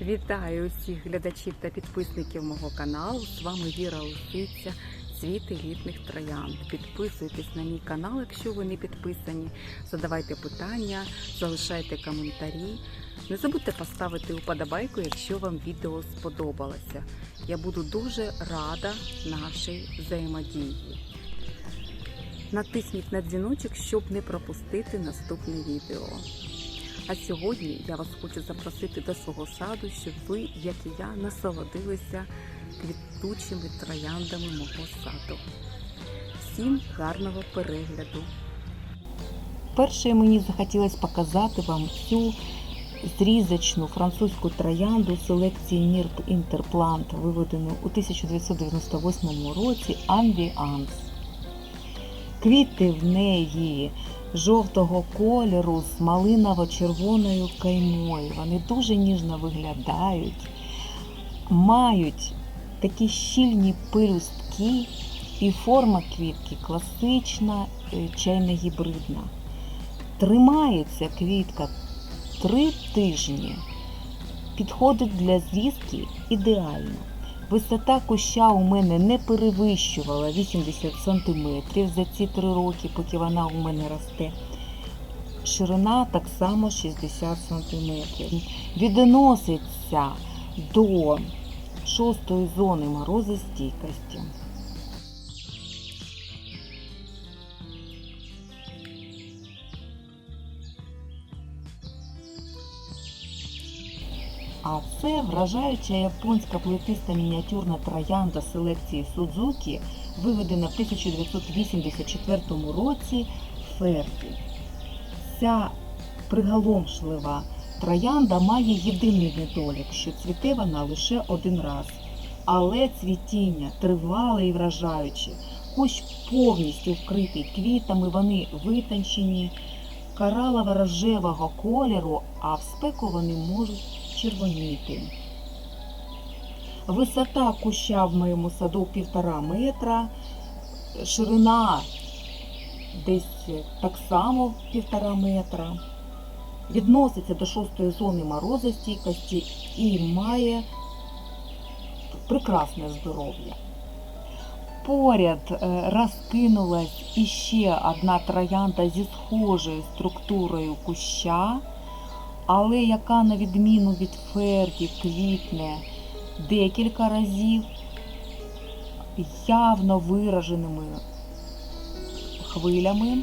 Вітаю усіх глядачів та підписників мого каналу. З вами Віра Лисиця, цвіт елітних троянд. Підписуйтесь на мій канал, якщо ви не підписані. Задавайте питання, залишайте коментарі. Не забудьте поставити уподобайку, якщо вам відео сподобалося. Я буду дуже рада нашій взаємодії. Натисніть на дзвіночок, щоб не пропустити наступне відео. А сьогодні я вас хочу запросити до свого саду, щоб ви, як і я, насолодилися квітучими трояндами мого саду. Всім гарного перегляду! Перше мені захотілося показати вам цю зрізочну французьку троянду селекції Нірп Інтерплант, виведену у 1998 році Амбіанс. Квіти в неї жовтого кольору з малиново-червоною каймою. Вони дуже ніжно виглядають, мають такі щільні пелюстки, і форма квітки класична, е, чайно-гібридна. Тримається квітка три тижні. Підходить для зрізки ідеально. Висота куща у мене не перевищувала 80 см за ці три роки, поки вона у мене росте. Ширина так само 60 см. Відноситься до шостої зони морозостійкості. А це вражаюча японська плетиста мініатюрна троянда селекції Судзукі, виведена в 1984 році Ферді. Ця приголомшлива троянда має єдиний недолік, що цвіте вона лише один раз. Але цвітіння тривале і вражаюче. Кущ повністю вкритий квітами, вони витончені, коралово-рожевого кольору, а в спеку вони можуть червоніти. Висота куща в моєму саду півтора метра, ширина десь так само півтора метра. Відноситься до шостої зони морозостійкості і має прекрасне здоров'я. Поряд е, розкинулась іще одна троянда зі схожою структурою куща, але яка, на відміну від ферді, квітне декілька разів явно вираженими хвилями.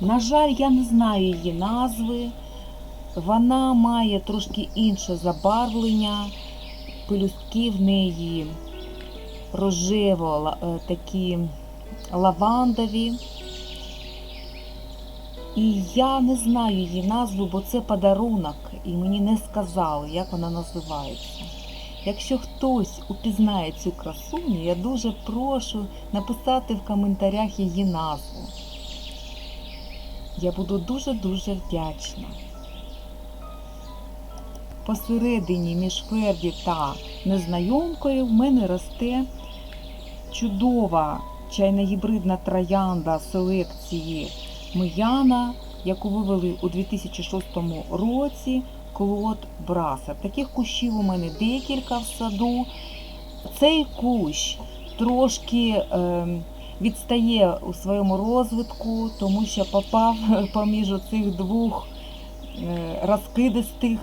На жаль, я не знаю її назви. Вона має трошки інше забарвлення, пелюстки в неї рожево е, такі лавандові. І я не знаю її назву, бо це подарунок, і мені не сказали, як вона називається. Якщо хтось упізнає цю красуню, я дуже прошу написати в коментарях її назву. Я буду дуже-дуже вдячна. Посередині між Ферді та незнайомкою в мене росте чудова чайно-гібридна троянда селекції Мияна, яку вивели у 2006 році Клод Браса. Таких кущів у мене декілька в саду. Цей кущ трошки е, відстає у своєму розвитку, тому що попав поміж цих двох е, розкидистих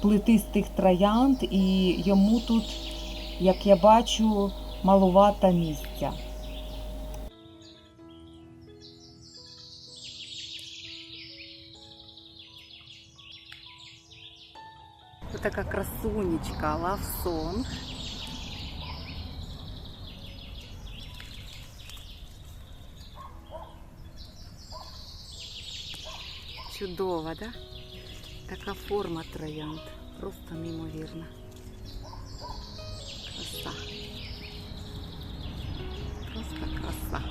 плетистих троянд, і йому тут, як я бачу, малувата місця. Ось така красунечка лавсон. Чудова, да? Така форма троянд. Просто неймовірна. Краса. Просто краса.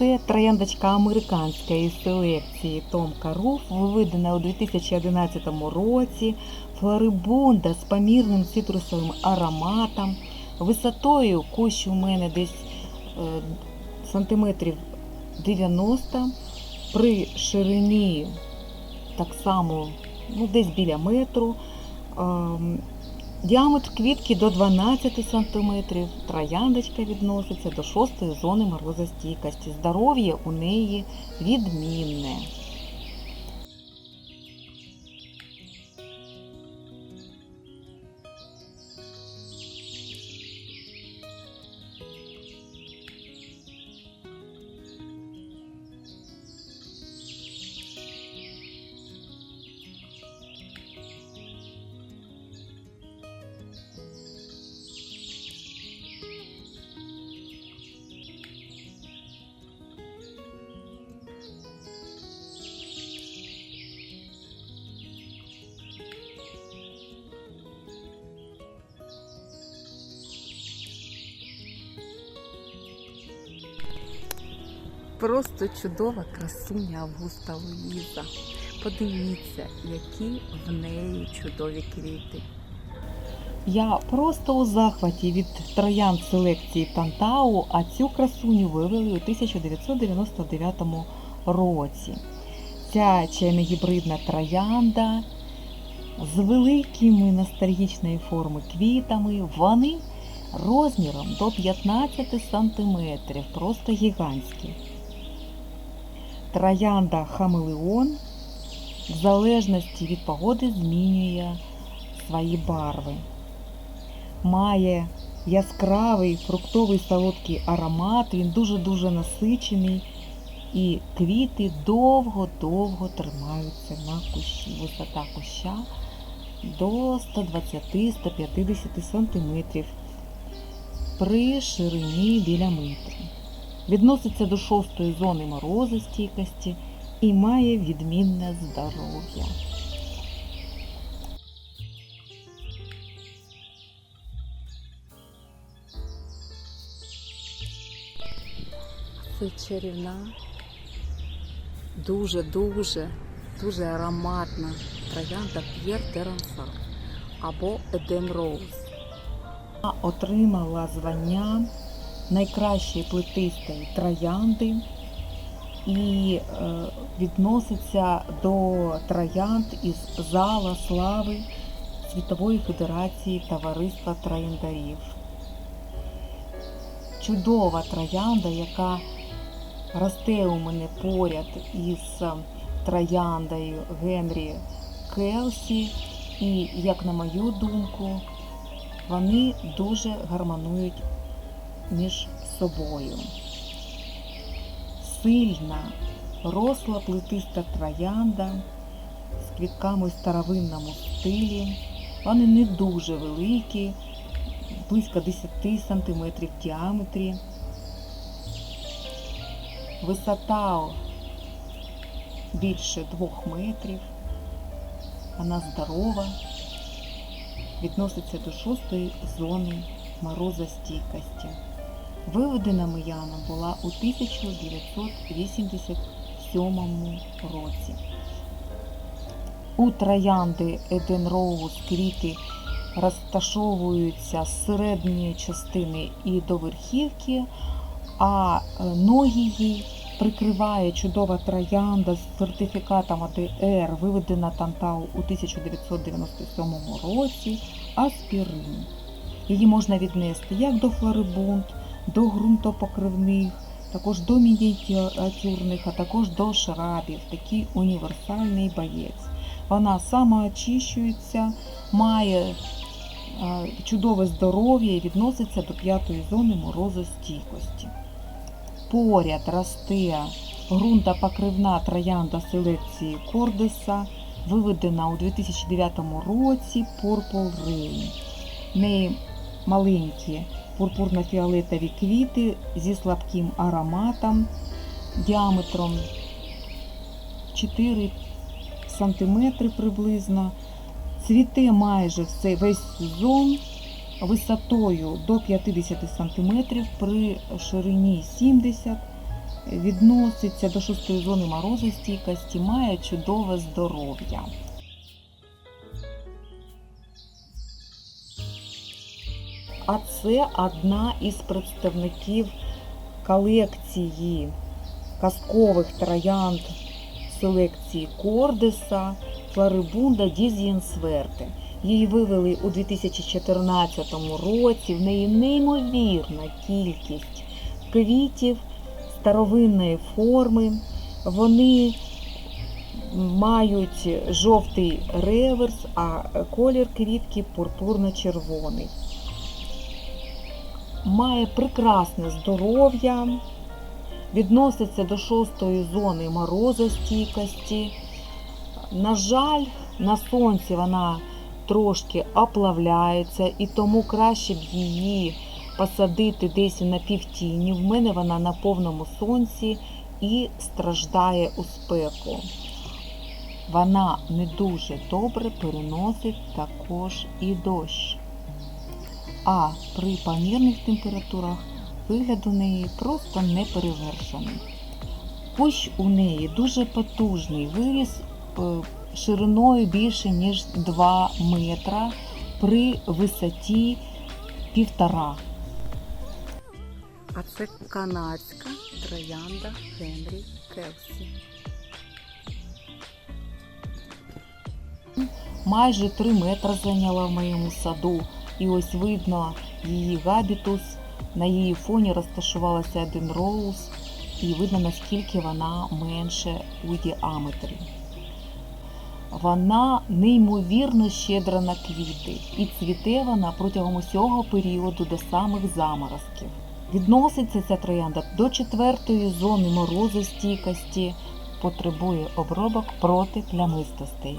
Це трояндочка американської селекції Том Каруф, виведена у 2011 році. Флорибунда з помірним цитрусовим ароматом. Висотою кущ у мене десь е, сантиметрів 90 при ширині так само ну, десь біля метру. Ем, Діаметр квітки до 12 см, трояндочка відноситься до 6 зони морозостійкості. Здоров'я у неї відмінне. Просто чудова красуня Августа Луїза. Подивіться, які в неї чудові квіти. Я просто у захваті від троянд селекції Тантау, а цю красуню вивели у 1999 році. Ця чайно-гібридна троянда з великими ностальгічної форми квітами. Вони розміром до 15 см, просто гігантські. Троянда Хамелеон в залежності від погоди змінює свої барви. Має яскравий фруктовий солодкий аромат, він дуже-дуже насичений. І квіти довго-довго тримаються на кущі. Висота куща до 120-150 см при ширині біля метра. Відноситься до шостої зони морозостійкості і має відмінне здоров'я. Це чарівна, дуже-дуже, дуже ароматна троянда П'єр де Рансар або Едем Роуз. Отримала звання найкращої плетистої троянди і е, відноситься до троянд із зала слави Світової Федерації Товариства Трояндарів. Чудова троянда, яка росте у мене поряд із трояндою Генрі Келсі, і, як на мою думку, вони дуже гармонують між собою. Сильна, росла плетиста троянда з квітками в старовинному стилі. Вони не дуже великі, близько 10 см в діаметрі. Висота більше 2 метрів. Вона здорова відноситься до шостої зони морозостійкості. Виведена Мияна була у 1987 році. У троянди Еден Роуз квіти розташовуються з середньої частини і до верхівки, а е, ноги їй прикриває чудова троянда з сертифікатом АДР, виведена Тантау у 1997 році, аспірин. Її можна віднести як до флорибунд, до ґрунтопокривних, також до мініатюрних, а також до шрабів. Такий універсальний боєць. Вона самоочищується, має е, чудове здоров'я і відноситься до п'ятої зони морозостійкості. Поряд росте ґрунтопокривна троянда селекції Кордеса, виведена у 2009 році Purple Rain. В неї маленькі пурпурно-фіолетові квіти зі слабким ароматом, діаметром 4 см приблизно. Цвіте майже все, весь сезон висотою до 50 см при ширині 70 відноситься до шостої зони морозостійкості, має чудове здоров'я. А це одна із представників колекції казкових троянд селекції Кордеса. Флорибунда Дізієнсверте. Її вивели у 2014 році. В неї неймовірна кількість квітів старовинної форми. Вони мають жовтий реверс, а колір квітки пурпурно-червоний. Має прекрасне здоров'я, відноситься до шостої зони морозостійкості. На жаль, на сонці вона трошки оплавляється, і тому краще б її посадити десь на півтіні. В мене вона на повному сонці і страждає у спеку. Вона не дуже добре переносить також і дощ. А при помірних температурах вигляд у неї просто не перевершений. Кущ у неї дуже потужний, виріс е, шириною більше ніж 2 метра при висоті півтора. А це канадська троянда Генрі Келсі. майже 3 метри зайняла в моєму саду. І ось видно її габітус. На її фоні розташувалася один роуз, і видно наскільки вона менше у діаметрі. Вона неймовірно щедра на квіти, і цвіте вона протягом усього періоду до самих заморозків. Відноситься ця троянда до четвертої зони морозостійкості, потребує обробок проти плямистостей.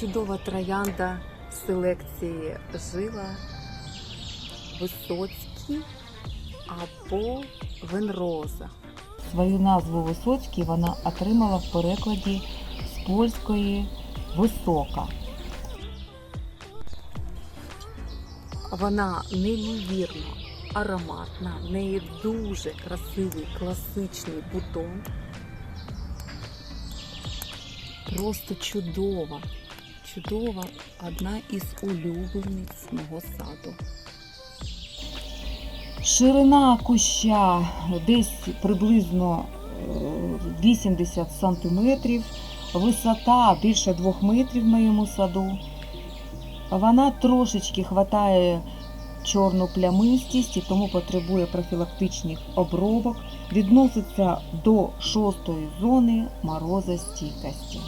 Чудова троянда селекції жила Висоцький або Венроза. Свою назву Висоцький вона отримала в перекладі з польської висока. Вона неймовірно ароматна, в неї дуже красивий класичний бутон. Просто чудова, чудова, одна із улюблениць мого саду. Ширина куща десь приблизно е, 80 сантиметрів, висота більше 2 метрів в моєму саду. Вона трошечки хватає чорну плямистість і тому потребує профілактичних обробок. Відноситься до шостої зони морозостійкості.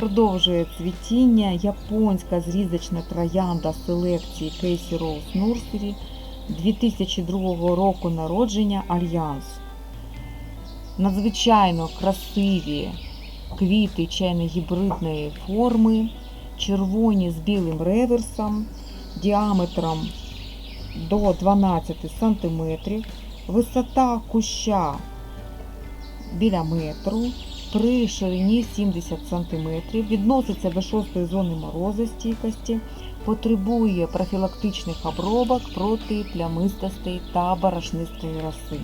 Продовжує цвітіння японська зрізочна троянда селекції Casey Rose Nursery 2002 року народження Альянс. Надзвичайно красиві квіти чайно-гібридної форми, червоні з білим реверсом, діаметром до 12 см, висота куща біля метру, при ширині 70 см, відноситься до шостої зони морозостійкості, потребує профілактичних обробок проти плямистостей та барашнистої роси.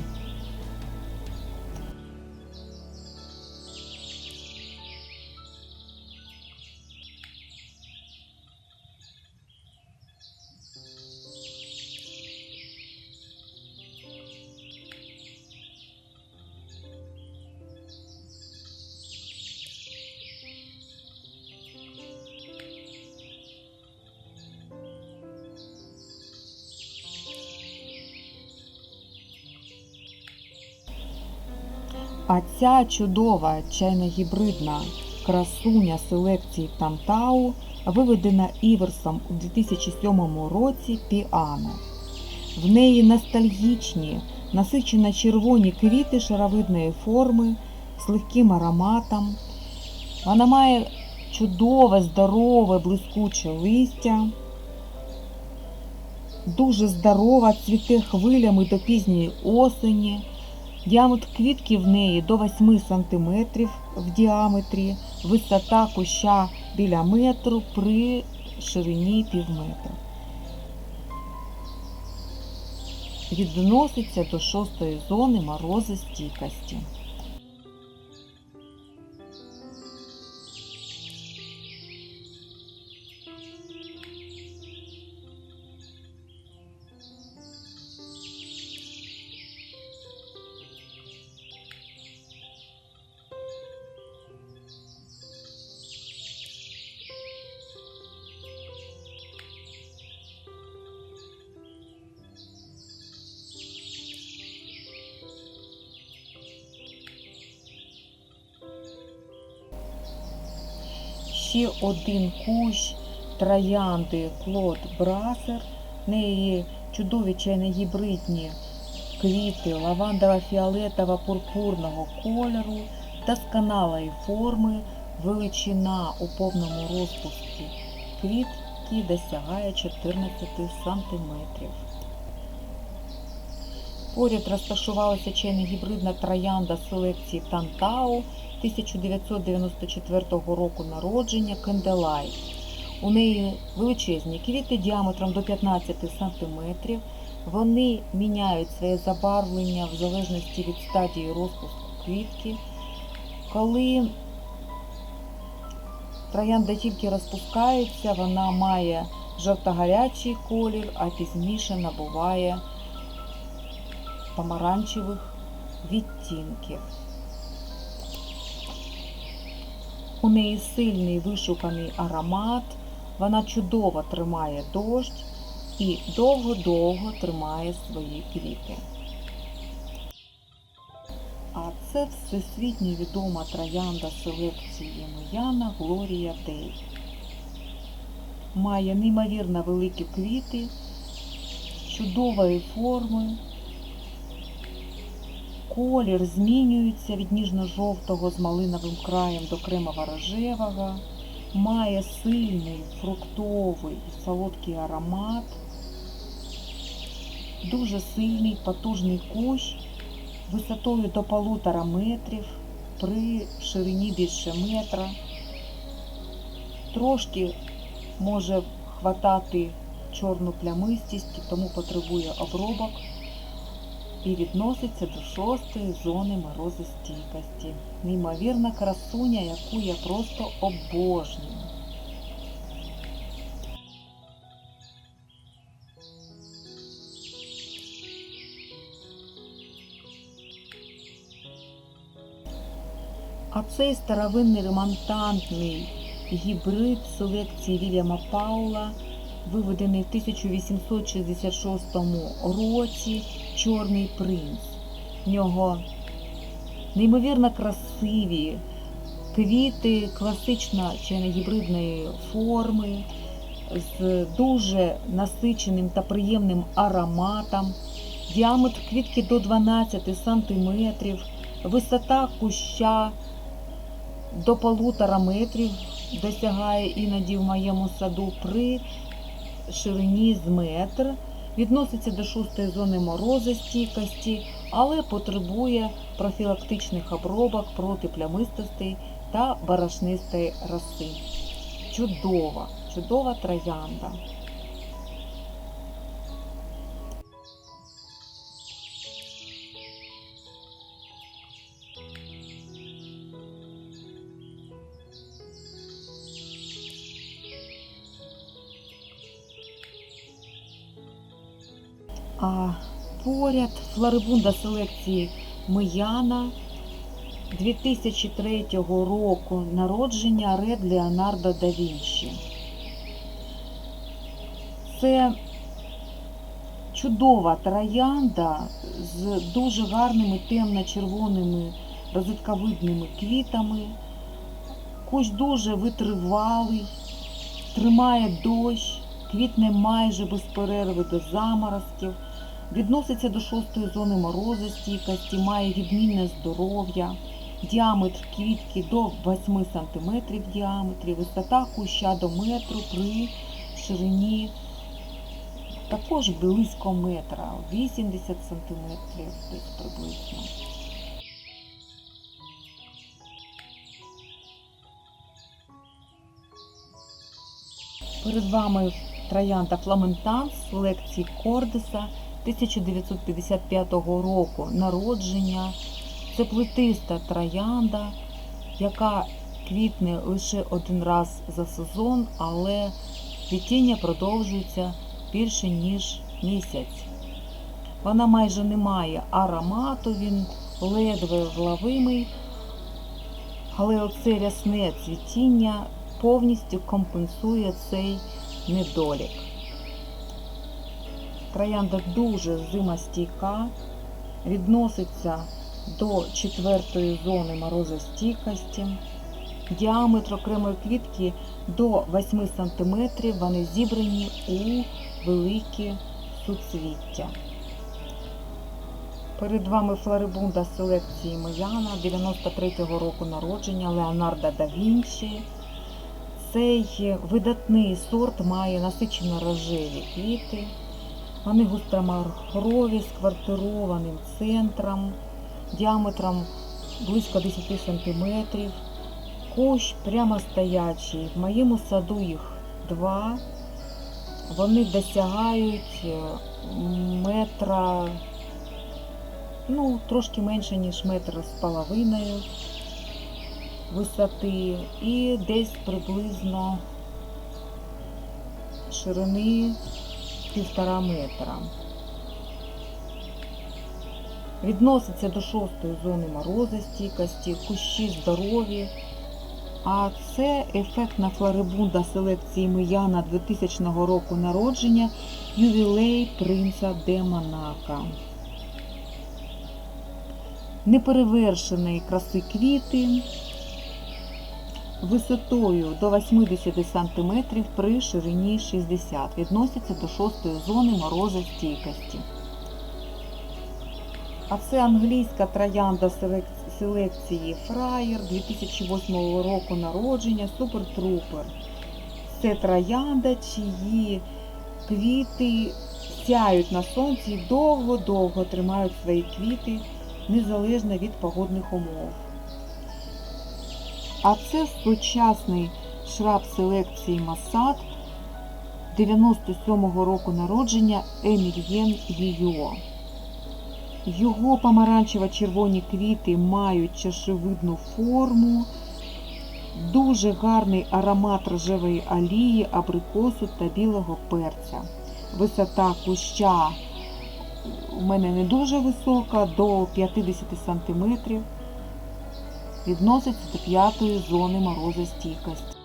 А ця чудова чайно-гібридна красуня селекції Тантау виведена Іверсом у 2007 році піано. В неї ностальгічні, насичено червоні квіти шаровидної форми з легким ароматом. Вона має чудове, здорове, блискуче листя. Дуже здорова, цвіте хвилями до пізньої осені. Діаметр квітки в неї до 8 см в діаметрі, висота куща біля метру при ширині пів метра. Відноситься до шостої зони морозостійкості. Один кущ троянди Клод Брасер. Неї чудові чайно-гібридні квіти лавандово-фіолетово-пурпурного кольору, досконалої форми, величина у повному розпуску квітки досягає 14 сантиметрів. Поряд розташувалася чайно-гібридна троянда селекції Тантау 1994 року народження Кенделай. У неї величезні квіти діаметром до 15 см. Вони міняють своє забарвлення в залежності від стадії розпуску квітки. Коли троянда тільки розпускається, вона має жовто-гарячий колір, а пізніше набуває помаранчевих відтінків. У неї сильний вишуканий аромат, вона чудово тримає дощ і довго-довго тримає свої квіти. А це всесвітньо відома троянда селекції Мояна Глорія Дей. Має неймовірно великі квіти, чудової форми. Колір змінюється від ніжно-жовтого з малиновим краєм до кремово-рожевого, має сильний фруктовий солодкий аромат, дуже сильний потужний кущ висотою до полутора метрів при ширині більше метра. Трошки може хватати чорну плямистість, тому потребує обробок і відноситься до шостої зони морозостійкості. Неймовірна красуня, яку я просто обожнюю. А цей старовинний ремонтантний гібрид селекції Вільяма Паула, виведений в 1866 році, Чорний принц. В нього неймовірно красиві квіти класично чайно-гібридної форми з дуже насиченим та приємним ароматом. Діаметр квітки до 12 см, висота куща до полутора метрів досягає іноді в моєму саду при ширині з метр. Відноситься до шостої зони морозостійкості, але потребує профілактичних обробок проти плямистостей та барашнистої роси. Чудова, чудова троянда. Поряд флорибунда селекції Мияна 2003 року народження Ред Леонардо да Вінчі. Це чудова троянда з дуже гарними темно-червоними розетковидними квітами. Кущ дуже витривалий, тримає дощ, квітне майже без перерви до заморозків, відноситься до шостої зони морозостійкості, має відмінне здоров'я, діаметр квітки до 8 см в діаметрі, висота куща до метру при ширині також близько метра, 80 см десь приблизно. Перед вами троянда Фламентанс селекції Кордеса 1955 року народження. Це плетиста троянда, яка квітне лише один раз за сезон, але квітіння продовжується більше ніж місяць. Вона майже не має аромату, він ледве вловимий, але оце рясне цвітіння повністю компенсує цей недолік. Троянда дуже зимостійка, відноситься до четвертої зони морозостійкості. Діаметр окремої квітки до 8 см, вони зібрані у великі суцвіття. Перед вами флорибунда селекції Мояна 93-го року народження Леонардо да Вінчі. Цей видатний сорт має насичено рожеві квіти. Вони густромахрові з квартированим центром, діаметром близько 10 см. Кущ прямо стоячий. В моєму саду їх два. Вони досягають е, метра, ну, трошки менше, ніж метр з половиною висоти і десь приблизно ширини півтора метра. Відноситься до шостої зони морозостійкості, кущі здорові. А це ефектна флорибунда селекції Мияна 2000 року народження ювілей принца де Монако. Краси квіти висотою до 80 см при ширині 60 відноситься до шостої зони морозостійкості. А це англійська троянда селекції Фраєр 2008 року народження Супер Трупер. Це троянда, чиї квіти сяють на сонці і довго-довго тримають свої квіти незалежно від погодних умов. А це сучасний шраб селекції Масад 97-го року народження Емільєн Гіо. Його помаранчево-червоні квіти мають чашевидну форму, дуже гарний аромат рожевої олії, абрикосу та білого перця. Висота куща у мене не дуже висока, до 50 см. Відноситься до п'ятої зони морозостійкості.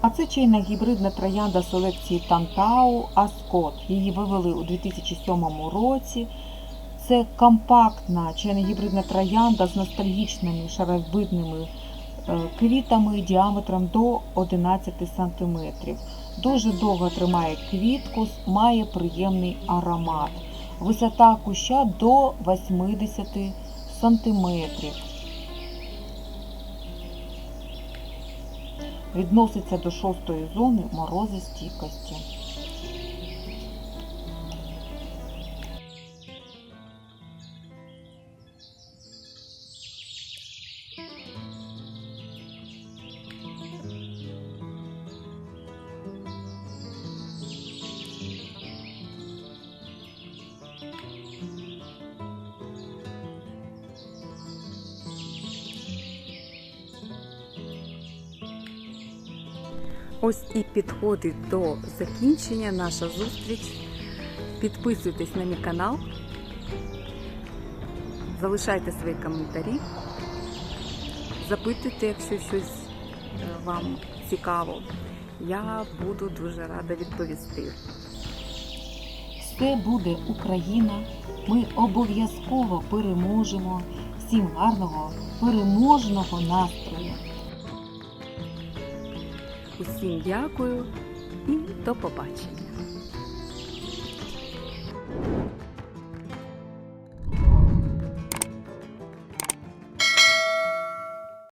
А це чайна гібридна троянда селекції Тантау Аскот. Її вивели у 2007 році. Це компактна чайна гібридна троянда з ностальгічними шаровидними е, квітами діаметром до 11 см. Дуже довго тримає квітку, має приємний аромат. Висота куща до 80 см. Відноситься до шостої зони морозостійкості. Ось і підходить до закінчення наша зустріч. Підписуйтесь на мій канал, залишайте свої коментарі, запитуйте, якщо щось е, вам цікаво. Я буду дуже рада відповісти. Все буде Україна. Ми обов'язково переможемо. Всім гарного, переможного настрою! Усім дякую і до побачення.